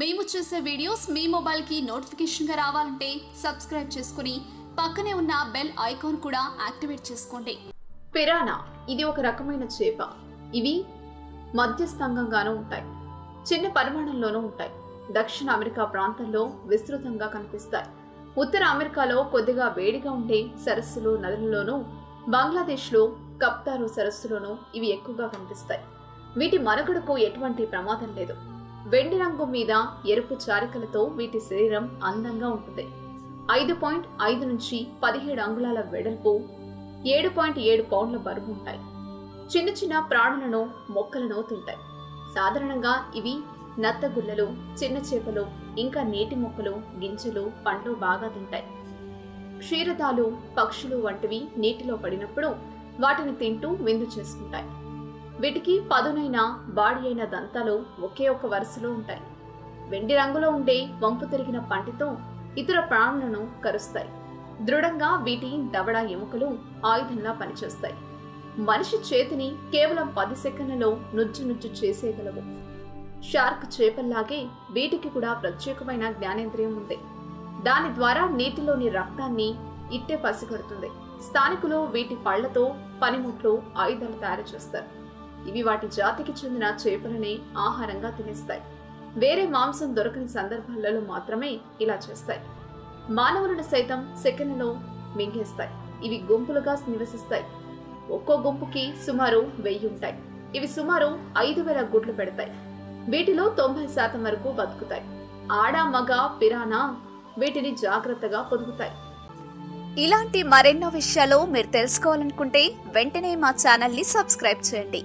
మేము చేసే వీడియోస్ మీ మొబైల్కి నోటిఫికేషన్గా రావాలంటే సబ్స్క్రైబ్ చేసుకుని పక్కనే ఉన్న బెల్ ఐకాన్ కూడా యాక్టివేట్ చేసుకోండి. పిరానా? ఇది ఒక రకమైన చేప. ఇవి మధ్యస్థంగంగానూ ఉంటాయి. చిన్న పరిమాణంలోనూ ఉంటాయి. దక్షిణ అమెరికా ప్రాంతంలో విస్తృతంగా కనిపిస్తాయి. ఉత్తర అమెరికాలో కొద్దిగా వేడిగా ఉండే సరస్సులు నదులలోనూ బంగ్లాదేశ్లో కప్తారు సరస్సులోనూ ఇవి ఎక్కువగా కనిపిస్తాయి. వీటి మరొకడుకు ఎటువంటి ప్రమాదం లేదు. వెండి రంగు మీద ఎరుపు చారికలతో వీటి శరీరం అందంగా ఉంటుంది. ఐదు పాయింట్ ఐదు నుంచి పదిహేడు అంగుళాల వెడల్పు ఏడు పాయింట్ ఏడు పౌండ్ల బరువు ఉంటాయి. చిన్న చిన్న ప్రాణులను మొక్కలను తింటాయి. సాధారణంగా ఇవి నత్తగుల్లలు చిన్న చేపలు ఇంకా నీటి మొక్కలు గింజలు పండ్లు బాగా తింటాయి. క్షీరదాలు పక్షులు వంటివి నీటిలో పడినప్పుడు వాటిని తింటూ విందు చేసుకుంటాయి. వీటికి పదునైన బాడి అయిన దంతాలు ఒకే ఒక వరుసలో ఉంటాయి. వెండి రంగులో ఉండే వంపు తిరిగిన పంటితో ఇతర ప్రాణులను కరుస్తాయి. దృఢంగా వీటి దవడ ఎముకలు ఆయుధంలా పనిచేస్తాయి. మనిషి చేతిని కేవలం పది సెకండ్లలో నుజ్జు నుజ్జు చేసేయగలవు. షార్క్ చేపల్లాగే వీటికి కూడా ప్రత్యేకమైన జ్ఞానేంద్రియం ఉంది. దాని ద్వారా నీటిలోని రక్తాన్ని ఇట్టే పసిగడుతుంది. స్థానికులు వీటి పళ్ళతో పనిముట్లు ఆయుధాలు తయారు చేస్తారు. ఇవి వాటి జాతికి చెందిన చేపలనే ఆహారంగా తినేస్తాయి. వేరే మాంసం దొరకని సందర్భాలలో మాత్రమే ఇలా చేస్తాయి. మానవులను సైతం సెకండ్లో మింగేస్తాయి. ఇవి గుంపులుగా నివసిస్తాయి. ఒక్కో గుంపుకి సుమారు వెయ్యి ఉంటాయి. ఇవి సుమారు ఐదు వేల గుడ్లు పెడతాయి. వీటిలో తొంభై శాతం వరకు బతుకుతాయి. ఆడ మగ పిరానా వీటిని జాగ్రత్తగా పొదుగుతాయి. ఇలాంటి మరెన్నో విషయాలు మీరు తెలుసుకోవాలనుకుంటే వెంటనే మా ఛానల్ని సబ్స్క్రైబ్ చేయండి.